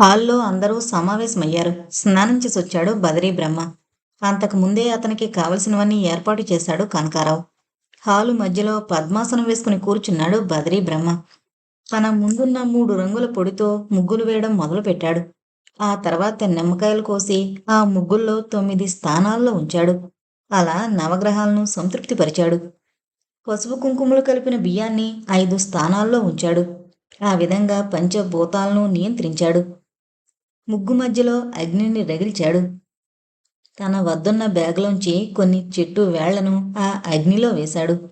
హాల్లో అందరూ సమావేశమయ్యారు. స్నానం చేసి వచ్చాడు బదరీ బ్రహ్మ. అంతకు ముందే అతనికి కావలసినవన్నీ ఏర్పాటు చేశాడు కనకారావు. హాలు మధ్యలో పద్మాసనం వేసుకుని కూర్చున్నాడు బదరీ బ్రహ్మ. తన ముందున్న మూడు రంగుల పొడితో ముగ్గులు వేయడం మొదలుపెట్టాడు. ఆ తర్వాత నిమ్మకాయలు కోసి ఆ ముగ్గుల్లో తొమ్మిది స్థానాల్లో ఉంచాడు. అలా నవగ్రహాలను సంతృప్తిపరిచాడు. పసుపు కుంకుమలు కలిపిన బియ్యాన్ని ఐదు స్థానాల్లో ఉంచాడు. ఆ విధంగా పంచభూతాలను నియంత్రించాడు. ముగ్గు మధ్యలో అగ్నిని రగిల్చాడు. తన వద్దున్న బ్యాగులోంచి కొన్ని చెట్టు వేళ్ళను ఆ అగ్నిలో వేశాడు.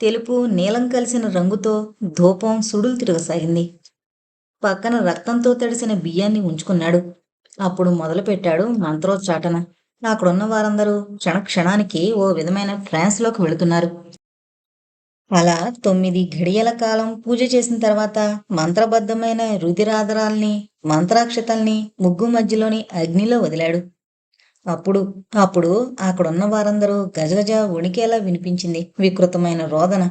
తెలుపు నీలం కలిసిన రంగుతో ధూపం సుడులు తిరగసాగింది. పక్కన రక్తంతో తడిసిన బియ్యాన్ని ఉంచుకున్నాడు. అప్పుడు మొదలుపెట్టాడు మంత్రోచ్చాటన. అక్కడున్న వారందరూ క్షణ క్షణానికి ఓ విధమైన ట్రాన్స్లోకి వెళుతున్నారు. అలా తొమ్మిది ఘడియల కాలం పూజ చేసిన తర్వాత మంత్రబద్ధమైన రుధిరాధరాల్ని మంత్రాక్షతల్ని ముగ్గు మధ్యలోని అగ్నిలో వదిలాడు. అప్పుడు అప్పుడు అక్కడున్న వారందరూ గజగజ వణికేలా వినిపించింది వికృతమైన రోదన.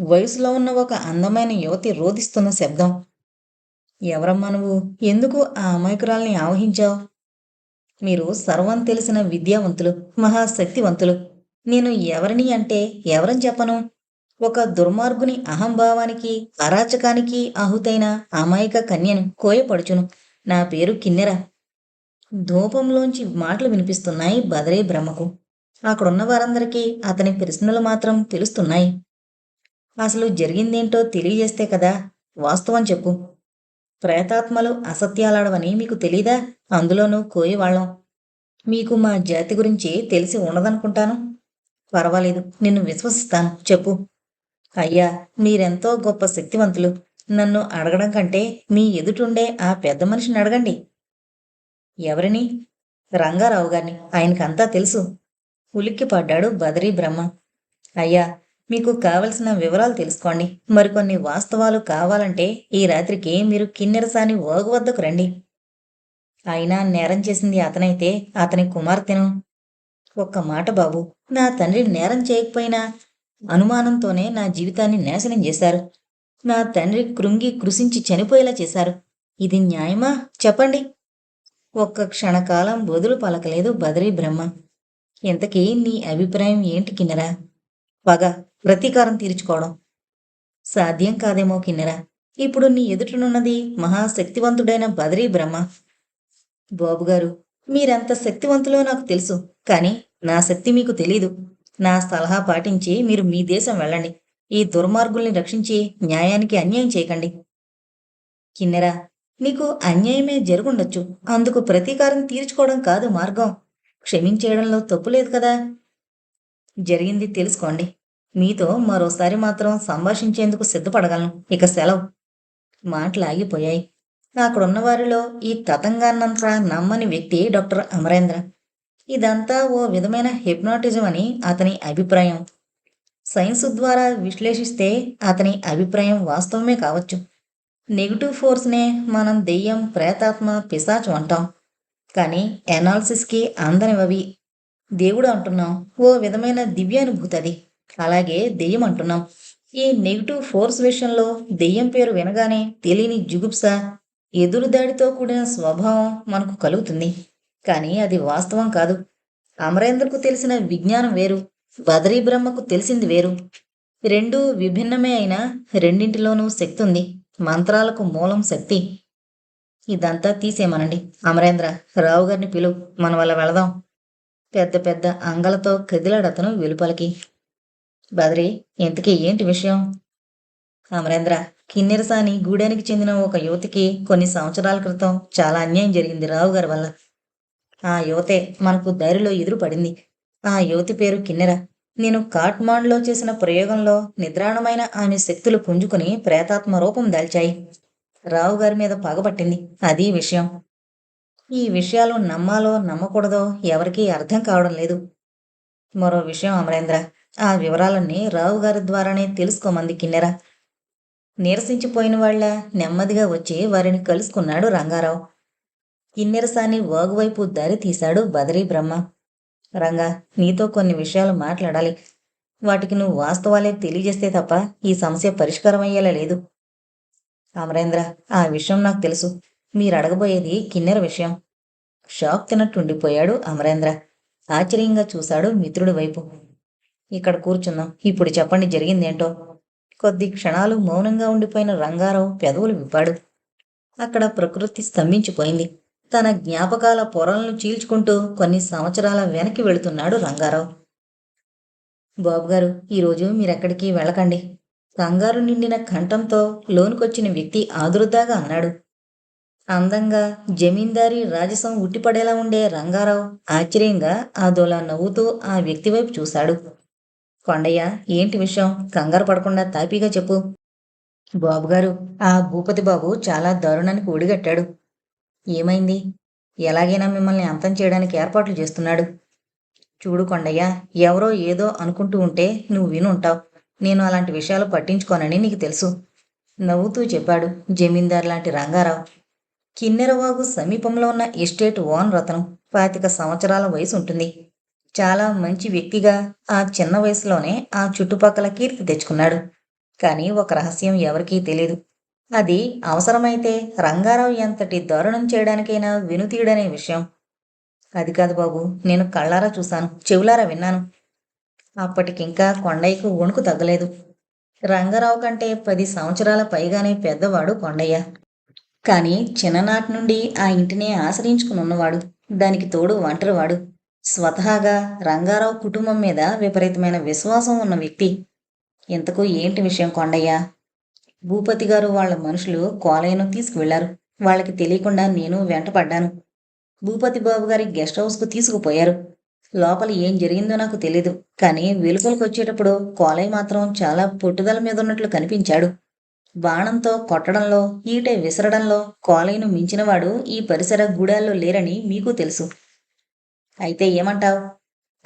వయసులో ఉన్న ఒక అందమైన యువతి రోధిస్తున్న శబ్దం. ఎవరమ్మా నువ్వు? ఎందుకు ఆ అమాయకురాల్ని ఆవహించావు? మీరు సర్వం తెలిసిన విద్యావంతులు మహాశక్తివంతులు. నేను ఎవరిని అంటే ఎవరని చెప్పను? ఒక దుర్మార్గుని అహంభావానికి అరాచకానికి ఆహుతైన అమాయక కన్యను కోయపడుచును. నా పేరు కిన్నెర. ధూపంలోంచి మాటలు వినిపిస్తున్నాయి బదరే బ్రహ్మకు. అక్కడున్న వారందరికీ అతని ప్రశ్నలు మాత్రం తెలుస్తున్నాయి. అసలు జరిగిందేంటో తెలియజేస్తే కదా వాస్తవం చెప్పు. ప్రేతాత్మలు అసత్యాలాడవని మీకు తెలీదా? అందులోనూ కోయవాళ్ళం. మీకు మా జాతి గురించి తెలిసి ఉండదనుకుంటాను పర్వాలేదు నిన్ను విశ్వసిస్తాను. చెప్పు. అయ్యా మీరెంతో గొప్ప శక్తివంతులు. నన్ను అడగడం కంటే మీ ఎదుటుండే ఆ పెద్ద మనిషిని అడగండి. ఎవరిని? రంగారావు గారిని. ఆయనకంతా తెలుసు. ఉలిక్కి పడ్డాడు బదరీ బ్రహ్మ. అయ్యా మీకు కావలసిన వివరాలు తెలుసుకోండి. మరికొన్ని వాస్తవాలు కావాలంటే ఈ రాత్రికి మీరు కిన్నెరసాని ఓగు వద్దకు రండి. అయినా నేరం చేసింది అతనైతే అతని కుమార్తెను. ఒక్క మాట బాబు నా తండ్రి నేరం చేయకపోయినా అనుమానంతోనే నా జీవితాన్ని నాశనం చేశారు. నా తండ్రి కృంగి కృషించి చనిపోయేలా చేశారు. ఇది న్యాయమా? చెప్పండి. ఒక్క క్షణకాలం బదులు పలకలేదు బదరీ బ్రహ్మ. ఇంతకీ నీ అభిప్రాయం ఏంటి కిన్నెరా? పగ ప్రతీకారం తీర్చుకోవడం. సాధ్యం కాదేమో కిన్నెరా. ఇప్పుడు నీ ఎదుటనున్నది మహాశక్తివంతుడైన బదరీ బ్రహ్మ. బాబుగారు మీరెంత శక్తివంతులో నాకు తెలుసు కానీ నా శక్తి మీకు తెలీదు. నా సలహా పాటించి మీరు మీ దేశం వెళ్ళండి. ఈ దుర్మార్గుల్ని రక్షించి న్యాయానికి అన్యాయం చేయకండి. కిన్నెరా నీకు అన్యాయమే జరుగుండొచ్చు. అందుకు ప్రతీకారం తీర్చుకోవడం కాదు మార్గం. క్షమించేయడంలో తప్పు లేదు కదా? జరిగింది తెలుసుకోండి. మీతో మరోసారి మాత్రం సంభాషించేందుకు సిద్ధపడగలను. ఇక సెలవు. మాటలు ఆగిపోయాయి. అక్కడున్న వారిలో ఈ తతంగాన్నంత నమ్మని వ్యక్తి డాక్టర్ అమరేంద్ర. ఇదంతా ఓ విధమైన హిప్నాటిజం అని అతని అభిప్రాయం. సైన్స్ ద్వారా విశ్లేషిస్తే అతని అభిప్రాయం వాస్తవమే కావచ్చు. నెగిటివ్ ఫోర్స్నే మనం దెయ్యం ప్రేతాత్మ పిశాచ్ అంటాం. కానీ ఎనాలిసిస్కి అందనివవి దేవుడు అంటున్నాం. ఓ విధమైన దివ్యానుభూతి అది అలాగే దెయ్యం అంటున్నాం. ఈ నెగిటివ్ ఫోర్స్ విషయంలో దెయ్యం పేరు వినగానే తెలియని జుగుప్స ఎదురుదాడితో కూడిన స్వభావం మనకు కలుగుతుంది. కానీ అది వాస్తవం కాదు. అమరేంద్రకు తెలిసిన విజ్ఞానం వేరు బదరీ బ్రహ్మకు తెలిసింది వేరు. రెండు విభిన్నమే అయినా రెండింటిలోనూ శక్తి ఉంది. మంత్రాలకు మూలం శక్తి. ఇదంతా తీసేమనండి అమరేంద్ర రావు గారిని పిలువు మన వల్ల వెళదాం. పెద్ద పెద్ద అంగలతో కదిలాడతను వెలుపలికి. బదరి ఇంతకీ ఏంటి విషయం? అమరేంద్ర కిన్నెరసాని గూడెనికి చెందిన ఒక యువతికి కొన్ని సంవత్సరాల క్రితం చాలా అన్యాయం జరిగింది రావు గారి వల్ల. ఆ యువతే మనకు దారిలో ఎదురు పడింది. ఆ యువతి పేరు కిన్నెర. నేను కాట్మాండ్లో చేసిన ప్రయోగంలో నిద్రాణమైన ఆమె శక్తులు పుంజుకుని ప్రేతాత్మ రూపం దాల్చాయి. రావు గారి మీద పగబట్టింది అది విషయం. ఈ విషయాలు నమ్మాలో నమ్మకూడదో ఎవరికీ అర్థం కావడం లేదు. మరో విషయం అమరేంద్ర. ఆ వివరాలన్నీ రావు గారి ద్వారానే తెలుసుకోమంది కిన్నెర. నీరసించిపోయిన వాళ్ళ నెమ్మదిగా వచ్చి వారిని కలుసుకున్నాడు రంగారావు. కిన్నెరసాని వాగువైపు దారి తీశాడు బదరీ బ్రహ్మ. రంగా నీతో కొన్ని విషయాలు మాట్లాడాలి. వాటికి నువ్వు వాస్తవాలే తెలియజేస్తే తప్ప ఈ సమస్య పరిష్కారం అయ్యేలా లేదు. అమరేంద్ర ఆ విషయం నాకు తెలుసు. మీరు అడగబోయేది కిన్నెర విషయం. షాక్ తినట్టుండిపోయాడు అమరేంద్ర. ఆశ్చర్యంగా చూశాడు మిత్రుడి వైపు. ఇక్కడ కూర్చున్నాం. ఇప్పుడు చెప్పండి జరిగిందేంటో. కొద్ది క్షణాలు మౌనంగా ఉండిపోయిన రంగారావు పెదవులు విప్పాడు. అక్కడ ప్రకృతి స్తంభించిపోయింది. తన జ్ఞాపకాల పొరలను చీల్చుకుంటూ కొన్ని సంవత్సరాల వెనక్కి వెళుతున్నాడు రంగారావు. బాబుగారు ఈరోజు మీరెక్కడికి వెళ్ళకండి. కంగారు నిండిన కంఠంతో లోనుకొచ్చిన వ్యక్తి ఆదురుద్దాగా అన్నాడు. అందంగా జమీందారీ రాజసం ఉట్టిపడేలా ఉండే రంగారావు ఆశ్చర్యంగా ఆదోలా నవ్వుతూ ఆ వ్యక్తి వైపు చూశాడు. కొండయ్య ఏంటి విషయం? కంగారు పడకుండా తాపీగా చెప్పు. బాబుగారు ఆ భూపతి బాబు చాలా దారుణానికి ఒడిగట్టాడు. ఏమైంది? ఎలాగైనా మిమ్మల్ని అంతం చేయడానికి ఏర్పాట్లు చేస్తున్నాడు. చూడు కొండయ్య ఎవరో ఏదో అనుకుంటూ ఉంటే నువ్వు వినుంటావు. నేను అలాంటి విషయాలు పట్టించుకోనని నీకు తెలుసు. నవ్వుతూ చెప్పాడు జమీందార్ లాంటి రంగారావు. కిన్నెరవాగు సమీపంలో ఉన్న ఎస్టేట్ ఓన్ రతనం పాతిక సంవత్సరాల వయసు ఉంటుంది. చాలా మంచి వ్యక్తిగా ఆ చిన్న వయసులోనే ఆ చుట్టుపక్కల కీర్తి తెచ్చుకున్నాడు. కానీ ఒక రహస్యం ఎవరికీ తెలియదు అది అవసరమైతే రంగారావు ఎంతటి దారుణం చేయడానికైనా వెనుతీయడనే విషయం. అది కాదు బాబు నేను కళ్ళారా చూశాను చెవులారా విన్నాను. అప్పటికింకా కొండయ్యకు వణుకు తగ్గలేదు. రంగారావు కంటే పది సంవత్సరాల పైగానే పెద్దవాడు కొండయ్య. కానీ చిన్ననాటి నుండి ఆ ఇంటినే ఆశ్రయించుకుని ఉన్నవాడు దానికి తోడు ఒంటరివాడు. స్వతహాగా రంగారావు కుటుంబం మీద విపరీతమైన విశ్వాసం ఉన్న వ్యక్తి. ఇంతకు ఏంటి విషయం కొండయ్య? భూపతి గారు వాళ్ళ మనుషులు కోలయ్యను తీసుకువెళ్ళారు. వాళ్ళకి తెలియకుండా నేను వెంటపడ్డాను. భూపతి బాబు గారి గెస్ట్ హౌస్కు తీసుకుపోయారు. లోపల ఏం జరిగిందో నాకు తెలీదు. కానీ వెలుపలకు వచ్చేటప్పుడు కోలయ్య మాత్రం చాలా పొట్టుదల మీద ఉన్నట్లు కనిపించాడు. బాణంతో కొట్టడంలో ఈటె విసరడంలో కోలయ్యను మించినవాడు ఈ పరిసర గూడాల్లో లేరని మీకు తెలుసు. అయితే ఏమంటావ్?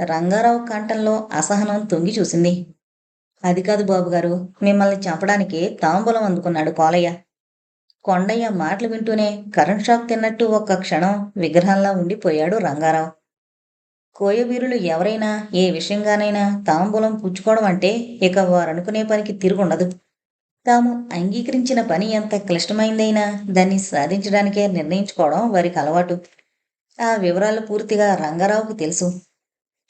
రంగారావు కంఠంలో అసహనం తొంగి చూసింది. అది కాదు బాబుగారు మిమ్మల్ని చంపడానికి తాంబూలం అందుకున్నాడు కోలయ్య కొండయ్య మాటలు వింటూనే కరెంట్ షాక్ తిన్నట్టు ఒక్క క్షణం విగ్రహంలా ఉండిపోయాడు రంగారావు. కోయవీరులు ఎవరైనా ఏ విషయంగానైనా తాంబూలం పుచ్చుకోవడం అంటే ఇక వారనుకునే పనికి తిరుగుండదు. తాము అంగీకరించిన పని ఎంత క్లిష్టమైందైనా దాన్ని సాధించడానికే నిర్ణయించుకోవడం వారికి అలవాటు. ఆ వివరాలు పూర్తిగా రంగారావుకు తెలుసు.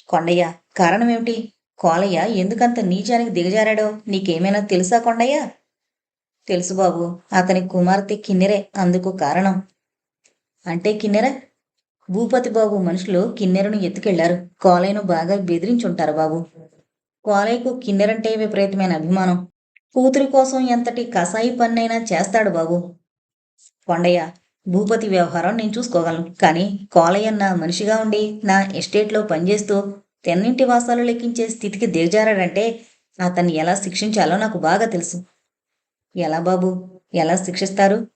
కొండయ్య కారణమేమిటి? కోలయ్య ఎందుకంత నీచానికి దిగజారాడో? నీకేమైనా తెలుసా కొండయ్య? తెలుసు బాబు అతని కుమార్తె కిన్నెరే అందుకు కారణం. అంటే కిన్నెర? భూపతి బాబు మనుషులు కిన్నెరను ఎత్తుకెళ్ళారు. కోలయ్యను బాగా బెదిరించుంటారు బాబు. కోలయ్యకు కిన్నెరంటే విపరీతమైన అభిమానం. కూతురి కోసం ఎంతటి కసాయి పన్నైనా చేస్తాడు బాబు. కొండయ్య భూపతి వ్యవహారం నేను చూసుకోగలను. కానీ కోలయ్య నా మనిషిగా ఉండి నా ఎస్టేట్లో పనిచేస్తూ తెన్నింటి వాసాలు లెక్కించే స్థితికి దిగజారాడంటే అతన్ని ఎలా శిక్షించాలో నాకు బాగా తెలుసు. ఎలా బాబు? ఎలా శిక్షిస్తారు?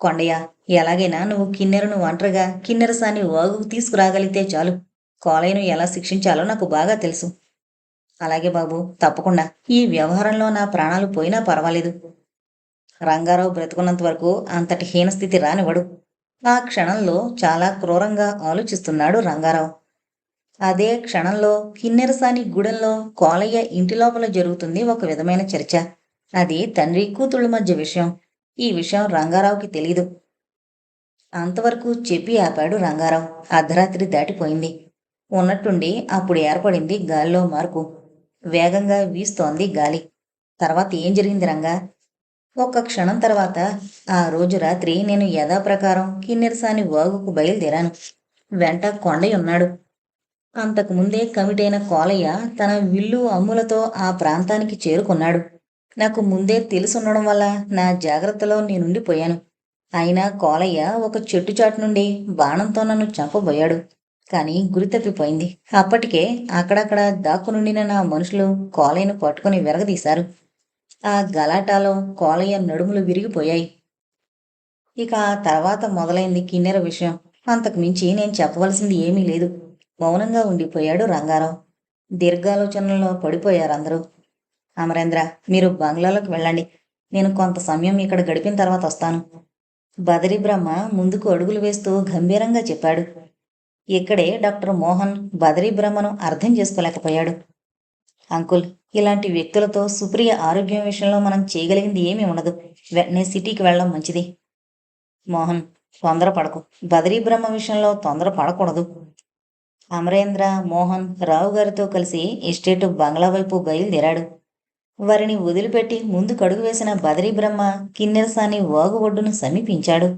కొండయ్య ఎలాగైనా నువ్వు కిన్నెరను ఒంటరిగా కిన్నెరసాన్ని వాగుకు తీసుకురాగలిగితే చాలు. కోలయ్యను ఎలా శిక్షించాలో నాకు బాగా తెలుసు. అలాగే బాబు తప్పకుండా. ఈ వ్యవహారంలో నా ప్రాణాలు పోయినా పర్వాలేదు. రంగారావు బ్రతుకున్నంత వరకు అంతటి హీనస్థితి రానివ్వడు. ఆ క్షణంలో చాలా క్రూరంగా ఆలోచిస్తున్నాడు రంగారావు. అదే క్షణంలో కిన్నెరసాని గూడెంలో కోలయ్య ఇంటి లోపల జరుగుతుంది ఒక విధమైన చర్చ. అది తండ్రి కూతుళ్ళ మధ్య విషయం. ఈ విషయం రంగారావుకి తెలీదు. అంతవరకు చెప్పి ఆపాడు రంగారావు. అర్ధరాత్రి దాటిపోయింది. ఉన్నట్టుండి అప్పుడు ఏర్పడింది గాలిలో మార్పు. వేగంగా వీస్తోంది గాలి. తర్వాత ఏం జరిగింది రంగా? ఒక్క క్షణం తర్వాత ఆ రోజు రాత్రి నేను యథాప్రకారం కిన్నెరసాని వాగుకు బయలుదేరాను. వెంట కొండయ్య ఉన్నాడు అంతకుముందే కమిటైన కోలయ్య తన విల్లు అమ్ములతో ఆ ప్రాంతానికి చేరుకున్నాడు. నాకు ముందే తెలుసుండడం వల్ల నా జాగ్రత్తలో నేనుండిపోయాను అయినా కోలయ్య ఒక చెట్టు చాటు నుండి బాణంతో నన్ను చంపబోయాడు. కానీ గురి తప్పిపోయింది. అప్పటికే అక్కడక్కడ దాక్కునుండిన నా మనుషులు కోలయ్యను పట్టుకుని విరగదీశారు. ఆ గలాటాలో కోలయ్య నడుములు విరిగిపోయాయి. ఇక ఆ తర్వాత మొదలైంది కిన్నెర విషయం. అంతకు మించి నేను చెప్పవలసింది ఏమీ లేదు. మౌనంగా ఉండిపోయాడు రంగారావు. దీర్ఘాలోచనలో పడిపోయారు అందరూ అమరేంద్ర మీరు బంగ్లాలోకి వెళ్ళండి. నేను కొంత సమయం ఇక్కడ గడిపిన తర్వాత వస్తాను. బదరి బ్రహ్మ ముందుకు అడుగులు వేస్తూ గంభీరంగా చెప్పాడు. ఇక్కడే డాక్టర్ మోహన్ బదరి బ్రహ్మను అర్థం చేసుకోలేకపోయాడు. అంకుల్ ఇలాంటి వ్యక్తులతో సుప్రియ ఆరోగ్యం విషయంలో మనం చేయగలిగింది ఏమీ ఉండదు. వెంటనే సిటీకి వెళ్ళడం మంచిది. మోహన్ తొందర పడకు బదరీ బ్రహ్మ విషయంలో తొందర పడకూడదు అమరేంద్ర మోహన్ రావు గారితో కలిసి ఎస్టేటు బంగ్లా వైపు బయలుదేరాడు. వారిని వదిలిపెట్టి ముందు కడుగు వేసిన బదరీ బ్రహ్మ కిన్నెరసాని వాగు ఒడ్డును సమీపించాడు.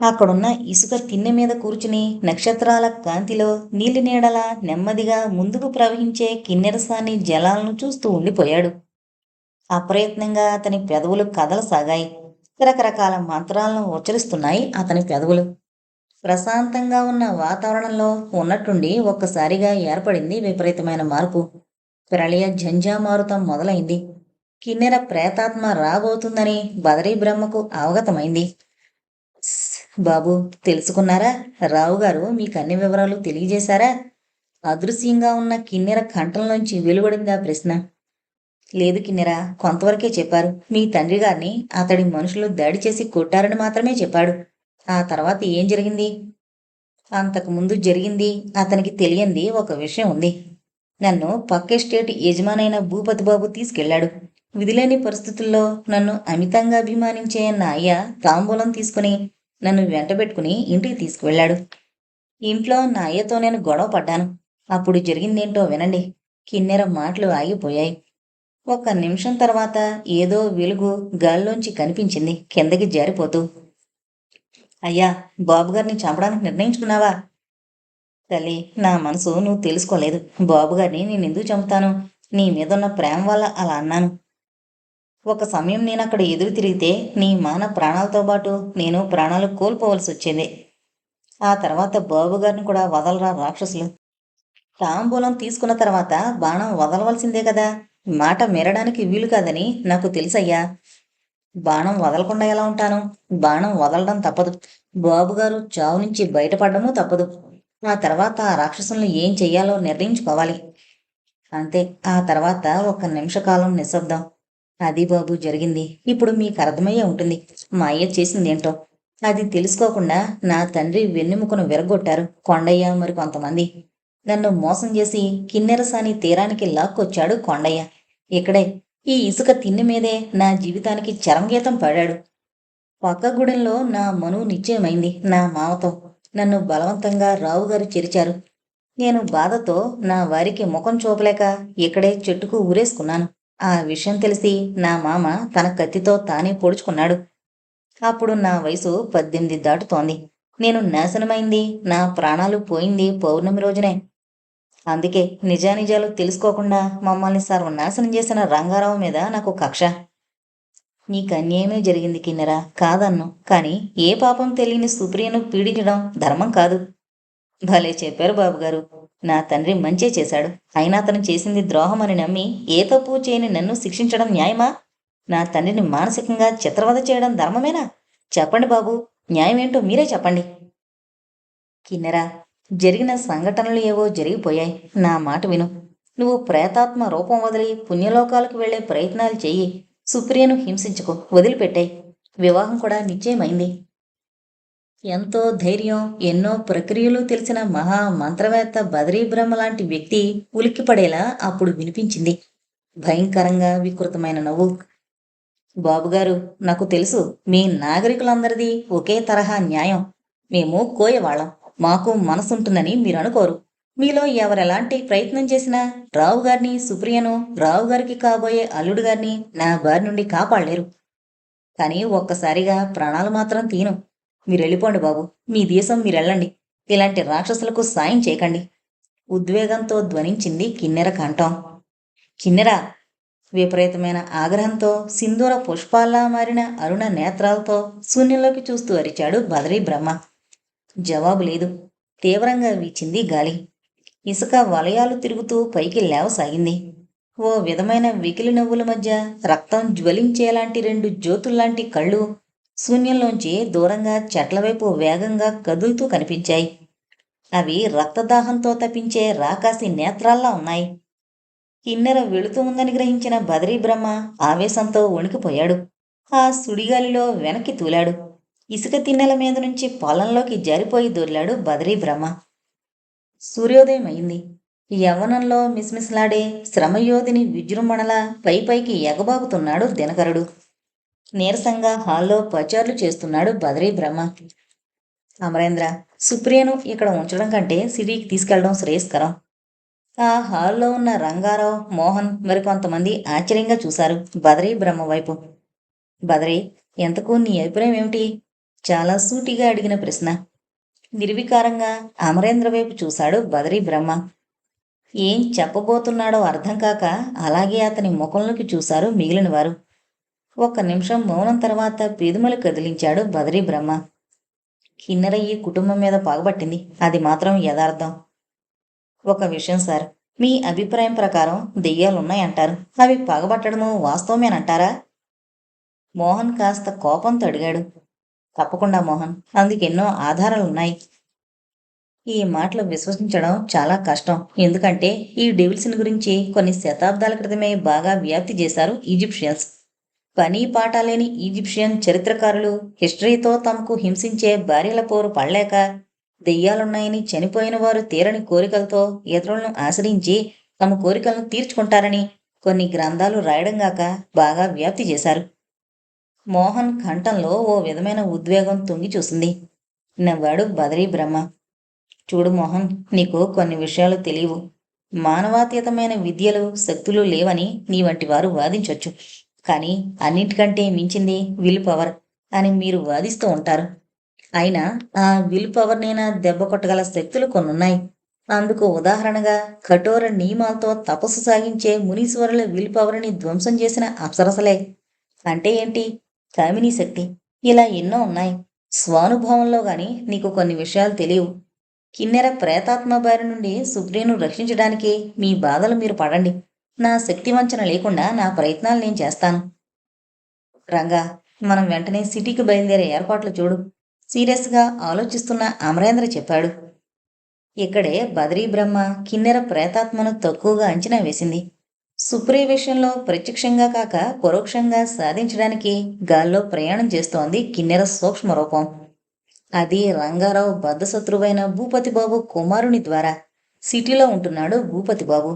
అక్కడున్న ఇసుక తిన్నె మీద కూర్చుని నక్షత్రాల కాంతిలో నీలి నీడల నెమ్మదిగా ముందుకు ప్రవహించే కిన్నెరసాని జలాలను చూస్తూ ఉండిపోయాడు. అప్రయత్నంగా అతని పెదవులు కదలసాగాయి. రకరకాల మంత్రాలను ఉచ్చరిస్తున్నాయి అతని పెదవులు. ప్రశాంతంగా ఉన్న వాతావరణంలో ఉన్నట్టుండి ఒక్కసారిగా ఏర్పడింది విపరీతమైన మార్పు. ప్రళయ జంజామారుతం మొదలైంది. కిన్నెర ప్రేతాత్మ రాబోతుందని బదరీ బ్రహ్మకు అవగతమైంది. బాబు తెలుసుకున్నారా? రావు గారు మీకు అన్ని వివరాలు తెలియజేశారా? అదృశ్యంగా ఉన్న కిన్నెర కంఠంలోంచి వెలువడిందా ప్రశ్న. లేదు కిన్నెర కొంతవరకే చెప్పారు. మీ తండ్రి గారిని అతడి మనుషులు దాడి చేసి కొట్టారని మాత్రమే చెప్పాడు. ఆ తర్వాత ఏం జరిగింది? అంతకుముందు జరిగింది అతనికి తెలియంది ఒక విషయం ఉంది. నన్ను పక్క స్టేట్ యజమానైన భూపతి బాబు తీసుకెళ్ళాడు విధిలేని పరిస్థితుల్లో నన్ను అమితంగా అభిమానించే నా అయ్య తాంబూలం తీసుకుని నన్ను వెంటబెట్టుకుని ఇంటికి తీసుకువెళ్ళాడు. ఇంట్లో నా అయ్యతో నేను గొడవ పడ్డాను. అప్పుడు జరిగిందేంటో వినండి. కిన్నెర మాటలు ఆగిపోయాయి. ఒక్క నిమిషం తర్వాత ఏదో వెలుగు గాల్లోంచి కనిపించింది. కిందకి జారిపోతూ అయ్యా బాబుగారిని చంపడానికి నిర్ణయించుకున్నావా? తల్లి నా మనసు నువ్వు తెలుసుకోలేదు. బాబుగారిని నేను ఎందుకు చంపుతాను? నీ మీద ఉన్న ప్రేమ వల్ల అలా అన్నాను. ఒక సమయం నేను అక్కడ ఎదురు తిరిగితే నీ మాన ప్రాణాలతో పాటు నేను ప్రాణాలు కోల్పోవలసి వచ్చింది. ఆ తర్వాత బాబుగారిని కూడా వదలరా రాక్షసులు? తాంబూలం తీసుకున్న తర్వాత బాణం వదలవలసిందే కదా? మాట మెరడానికి వీలు కాదని నాకు తెలుసయ్యా. బాణం వదలకుండా ఎలా ఉంటాను? బాణం వదలడం తప్పదు. బాబుగారు చావు నుంచి బయటపడడము తప్పదు. ఆ తర్వాత ఆ రాక్షసులను ఏం చెయ్యాలో నిర్ణయించుకోవాలి. అంతే. ఆ తర్వాత ఒక నిమిషకాలం నిశ్శబ్దం. అది బాబు జరిగింది. ఇప్పుడు మీకు అర్థమయ్యే ఉంటుంది. మా అయ్య చేసిందేంటో. అది తెలుసుకోకుండా నా తండ్రి వెన్నెముకను విరగొట్టారు కొండయ్య మరి కొంతమంది. నన్ను మోసం చేసి కిన్నెరసాని తీరానికి లాక్కొచ్చాడు కొండయ్య. ఇక్కడే. ఈ ఇసుక తిన్నె మీదే నా జీవితానికి చరంగీతం పాడాడు. పక్క గుడెంలో నా మనువు నిశ్చయమైంది నా మామతో. నన్ను బలవంతంగా రావుగారు చెరిచారు. నేను బాధతో నా వారికి ముఖం చూపలేక ఇక్కడే చెట్టుకు ఊరేసుకున్నాను. ఆ విషయం తెలిసి నా మామ తన కత్తితో తానే పొడుచుకున్నాడు. అప్పుడు నా వయసు పద్దెనిమిది దాటుతోంది. నేను నాశనమైంది నా ప్రాణాలు పోయింది పౌర్ణమి రోజునే. అందుకే నిజానిజాలు తెలుసుకోకుండా మమ్మల్ని సర్వనాశనం చేసిన రంగారావు మీద నాకు కక్ష. నీకు అన్యాయమే జరిగింది కిన్నెరా కాదన్ను. కానీ ఏ పాపం తెలియని సుప్రియను పీడించడం ధర్మం కాదు. భలే చెప్పారు బాబుగారు. నా తండ్రి మంచే చేశాడు. అయినా అతను చేసింది ద్రోహం అని నమ్మి ఏ తప్పు చేయని నన్ను శిక్షించడం న్యాయమా? నా తండ్రిని మానసికంగా చిత్రవద చేయడం ధర్మమేనా? చెప్పండి బాబు. న్యాయం ఏంటో మీరే చెప్పండి. కిన్నెరా జరిగిన సంఘటనలు ఏవో జరిగిపోయాయి. నా మాట విను. నువ్వు ప్రేతాత్మ రూపం వదిలి పుణ్యలోకాలకు వెళ్ళే ప్రయత్నాలు చెయ్యి. సుప్రియను హింసించుకో. వదిలిపెట్టాయి. వివాహం కూడా నిశ్చయమైంది. ఎంతో ధైర్యం ఎన్నో ప్రక్రియలు తెలిసిన మహా మంత్రవేత్త బదరీ బ్రహ్మ లాంటి వ్యక్తి ఉలిక్కిపడేలా అప్పుడు వినిపించింది. భయంకరంగా వికృతమైన నవ్వు. బాబుగారు నాకు తెలుసు మీ నాగరికులందరిది ఒకే తరహా న్యాయం. మేము కోయవాళ్ళం మాకు మనసుంటుందని మీరు అనుకోరు మీలో ఎవరెలాంటి ప్రయత్నం చేసినా రావు గారిని సుప్రియను రావు గారికి కాబోయే అల్లుడు గారిని నా బారి నుండి కాపాడలేరు. కానీ ఒక్కసారిగా ప్రాణాలు మాత్రం తీను. మీరు వెళ్ళిపోండి బాబు. మీ దేశం మీరు వెళ్ళండి ఇలాంటి రాక్షసులకు సాయం చేయకండి. ఉద్వేగంతో ధ్వనించింది కిన్నెర కంఠం. కిన్నెర! విపరీతమైన ఆగ్రహంతో సింధూర పుష్పాల్లా మారిన అరుణ నేత్రాలతో శూన్యంలోకి చూస్తూ అరిచాడు బదరీ బ్రహ్మ. జవాబు లేదు. తీవ్రంగా వీచింది గాలి. ఇసుక వలయాలు తిరుగుతూ పైకి లేవసాగింది. ఓ విధమైన వికిలి నవ్వుల మధ్య రక్తం జ్వలించేలాంటి రెండు జ్యోతుల్లాంటి కళ్ళు శూన్యంలోంచి దూరంగా చెట్ల వైపు వేగంగా కదులుతూ కనిపించాయి. అవి రక్తదాహంతో తప్పించే రాకాసి నేత్రాల్లా ఉన్నాయి. కిన్నెర వెళుతూ ఉందని గ్రహించిన బదరీ బ్రహ్మ ఆవేశంతో వణికిపోయాడు. ఆ సుడిగాలిలో వెనక్కి తూలాడు. ఇసుక తిన్నెల మీద నుంచి పొలంలోకి జారిపోయి దొర్లాడు బదరీ బ్రహ్మ. సూర్యోదయం అయింది. యవ్వనంలో మిస్మిస్లాడే శ్రమయోధిని విజృంభణలా పై పైకి ఎగబాగుతున్నాడు దినకరుడు. నీరసంగా హాల్లో పచార్లు చేస్తున్నాడు బదరీ బ్రహ్మ. అమరేంద్ర సుప్రియను ఇక్కడ ఉంచడం కంటే సిటీకి తీసుకెళ్ళడం శ్రేయస్కరం. ఆ హాల్లో ఉన్న రంగారావు మోహన్ మరికొంతమంది ఆశ్చర్యంగా చూశారు బదరీ బ్రహ్మ వైపు. బదరీ ఎంతకు నీ అభిప్రాయం ఏమిటి? చాలా సూటిగా అడిగిన ప్రశ్న. నిర్వికారంగా అమరేంద్ర వైపు చూశాడు బదరీ బ్రహ్మ. ఏం చెప్పబోతున్నాడో అర్థం కాక అలాగే అతని ముఖంలోకి చూశారు మిగిలిన వారు. ఒక్క నిమిషం మౌనం తర్వాత పెదుమలు కదిలించాడు బదరీ బ్రహ్మ. కిన్నెర ఈ కుటుంబం మీద పగబట్టింది అది మాత్రం యథార్థం. ఒక విషయం సార్ మీ అభిప్రాయం ప్రకారం దెయ్యాలున్నాయంటారు. అవి పగబట్టడము వాస్తవమేనంటారా? మోహన్ కాస్త కోపంతో అడిగాడు. తప్పకుండా మోహన్. ఆధారాలు ఉన్నాయి. ఈ మాటలు విశ్వసించడం చాలా కష్టం. ఎందుకంటే ఈ డెవిల్స్ని గురించి కొన్ని శతాబ్దాల క్రితమే బాగా వ్యాప్తి చేశారు ఈజిప్షియన్స్. పని పాట లేని ఈజిప్షియన్ చరిత్రకారులు హిస్టరీతో తమకు హింసించే భార్యల పోరు పడలేక దెయ్యాలున్నాయని చనిపోయిన వారు తీరని కోరికలతో ఇతరులను ఆశ్రయించి తమ కోరికలను తీర్చుకుంటారని కొన్ని గ్రంథాలు రాయడం గాక బాగా వ్యాప్తి చేశారు. మోహన్ కంఠంలో ఓ విధమైన ఉద్వేగం తొంగి చూసింది. నవ్వాడు బదరీ బ్రహ్మ. చూడు మోహన్ నీకు కొన్ని విషయాలు తెలియవు. మానవాతీతమైన విద్యలు శక్తులు లేవని నీ వంటి వారు వాదించవచ్చు కానీ అన్నిటికంటే మించింది విల్ పవర్ అని మీరు వాదిస్తూ ఉంటారు. అయినా ఆ విల్ పవర్నైనా దెబ్బ కొట్టగల శక్తులు కొన్నున్నాయి. అందుకు ఉదాహరణగా కఠోర నియమాలతో తపస్సు సాగించే మునీశ్వరుల విల్ పవర్ని ధ్వంసం చేసిన అప్సరసలే. అంటే ఏంటి? కామినీ శక్తి ఇలా ఎన్నో ఉన్నాయి. స్వానుభవంలో గాని నీకు కొన్ని విషయాలు తెలియవు. కిన్నెర ప్రేతాత్మ బారి నుండి సుగ్రీను రక్షించడానికి మీ బాధలు మీరు పడండి. నా శక్తి వంచన లేకుండా నా ప్రయత్నాలు నేను చేస్తాను. రంగా మనం వెంటనే సిటీకి బయలుదేరే ఏర్పాట్లు చూడు. సీరియస్గా ఆలోచిస్తున్న అమరేంద్ర చెప్పాడు. ఇక్కడే బదరీ బ్రహ్మ కిన్నెర ప్రేతాత్మను తక్కువగా అంచనా వేసింది. సుప్రియ విషయంలో ప్రత్యక్షంగా కాక పరోక్షంగా సాధించడానికి గాల్లో ప్రయాణం చేస్తోంది కిన్నెర సూక్ష్మ రూపం. అది రంగారావు బద్ధశత్రువైన భూపతిబాబు కుమారుని ద్వారా సిటీలో ఉంటున్నాడు భూపతిబాబు.